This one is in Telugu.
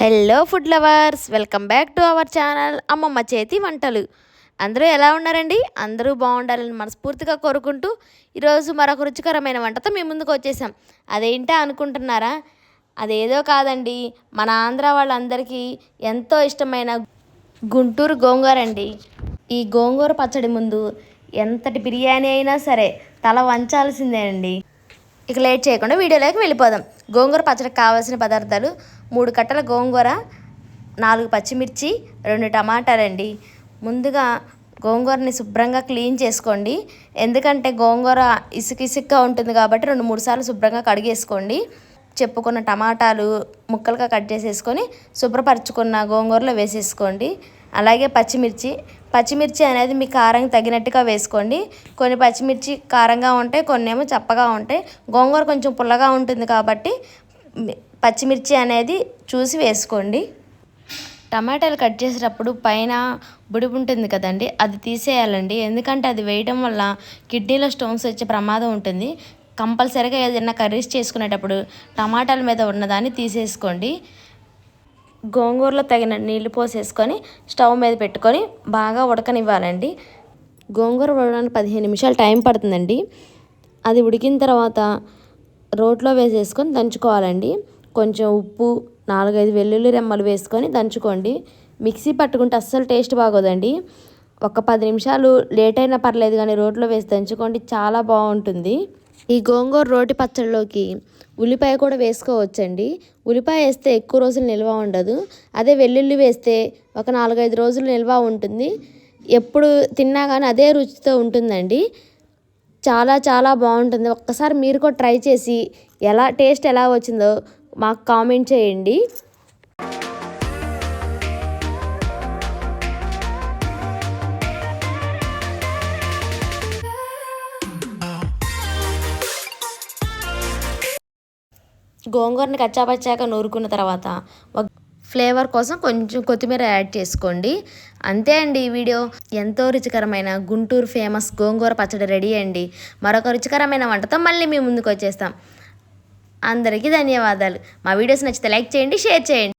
Hello food lovers welcome back to our channel అమ్మమ్మ చేతి వంటలు అందరూ ఎలా ఉన్నారండి? అందరూ బాగుండాలని మనస్ఫూర్తిగా కోరుకుంటూ ఈరోజు మరొక రుచికరమైన వంటతో మీ ముందుకు వచ్చేసాం. అదేంటా అనుకుంటున్నారా? అదేదో కాదండి. మన ఆంధ్ర వాళ్ళందరికీ ఎంతో ఇష్టమైన గుంటూరు గోంగూర అండి. ఈ గోంగూర పచ్చడి ముందు ఎంతటి బిర్యానీ అయినా సరే తల వంచాల్సిందే అండి ఇక లేట్ చేయకుండా వీడియోలోకి వెళ్ళిపోదాం. గోంగూర పచ్చడికి కావాల్సిన పదార్థాలు మూడు కట్టల గోంగూర నాలుగు పచ్చిమిర్చి రెండు టమాటాలండి. ముందుగా గోంగూరని శుభ్రంగా క్లీన్ చేసుకోండి. ఎందుకంటే గోంగూర ఇసుక ఇసుకగా ఉంటుంది కాబట్టి రెండు మూడు సార్లు శుభ్రంగా కడిగేసుకోండి. చెప్పుకున్న టమాటాలు ముక్కలుగా కట్ చేసేసుకొని శుభ్రపరచుకున్న గోంగూరలో వేసేసుకోండి. అలాగే పచ్చిమిర్చి. పచ్చిమిర్చి అనేది మీ కారం తగినట్టుగా వేసుకోండి. కొన్ని పచ్చిమిర్చి కారంగా ఉంటాయి కొన్ని ఏమో చప్పగా ఉంటాయి. గోంగూర కొంచెం పుల్లగా ఉంటుంది కాబట్టి పచ్చిమిర్చి అనేది చూసి వేసుకోండి. టమాటాలు కట్ చేసేటప్పుడు పైన బుడిపు ఉంటుంది కదండి అది తీసేయాలండి. ఎందుకంటే అది వేయడం వల్ల కిడ్నీలో స్టోన్స్ వచ్చే ప్రమాదం ఉంటుంది. కంపల్సరీగా ఏదైనా కర్రీస్ చేసుకునేటప్పుడు టమాటాల మీద ఉన్నదాన్ని తీసేసుకోండి. గోంగూరలో తగిన నీళ్ళు పోసేసుకొని స్టవ్ మీద పెట్టుకొని బాగా ఉడకనివ్వాలండి. గోంగూర ఉడకడానికి పదిహేను నిమిషాలు టైం పడుతుందండి. అది ఉడికిన తర్వాత రోట్లో వేసేసుకొని దంచుకోవాలండి. కొంచెం ఉప్పు నాలుగైదు వెల్లుల్లి రెమ్మలు వేసుకొని దంచుకోండి. మిక్సీ పట్టుకుంటే అస్సలు టేస్ట్ బాగోదండి. ఒక పది నిమిషాలు లేట్ అయినా పర్లేదు కానీ రోట్లో వేసి దంచుకోండి చాలా బాగుంటుంది. ఈ గోంగూర రోటి పచ్చడిలోకి ఉల్లిపాయ కూడా వేసుకోవచ్చండి. ఉల్లిపాయ వేస్తే ఎక్కువ రోజులు నిల్వ ఉండదు. అదే వెల్లుల్లి వేస్తే ఒక నాలుగైదు రోజులు నిల్వ ఉంటుంది. ఎప్పుడు తిన్నా కానీ అదే రుచితో ఉంటుందండి. చాలా చాలా బాగుంటుంది. ఒక్కసారి మీరు కూడా ట్రై చేసి ఎలా టేస్ట్ ఎలా వచ్చిందో మాకు కామెంట్ చేయండి. గోంగూరని కచ్చాపచ్చాక నూరుకున్న తర్వాత ఒక ఫ్లేవర్ కోసం కొంచెం కొత్తిమీర యాడ్ చేసుకోండి. అంతే అండి ఈ వీడియో. ఎంతో రుచికరమైన గుంటూరు ఫేమస్ గోంగూర పచ్చడి రెడీ అండి. మరొక రుచికరమైన వంటతో మళ్ళీ మీ ముందుకు వచ్చేస్తాం. అందరికీ ధన్యవాదాలు. మా వీడియోస్ నచ్చితే లైక్ చేయండి షేర్ చేయండి.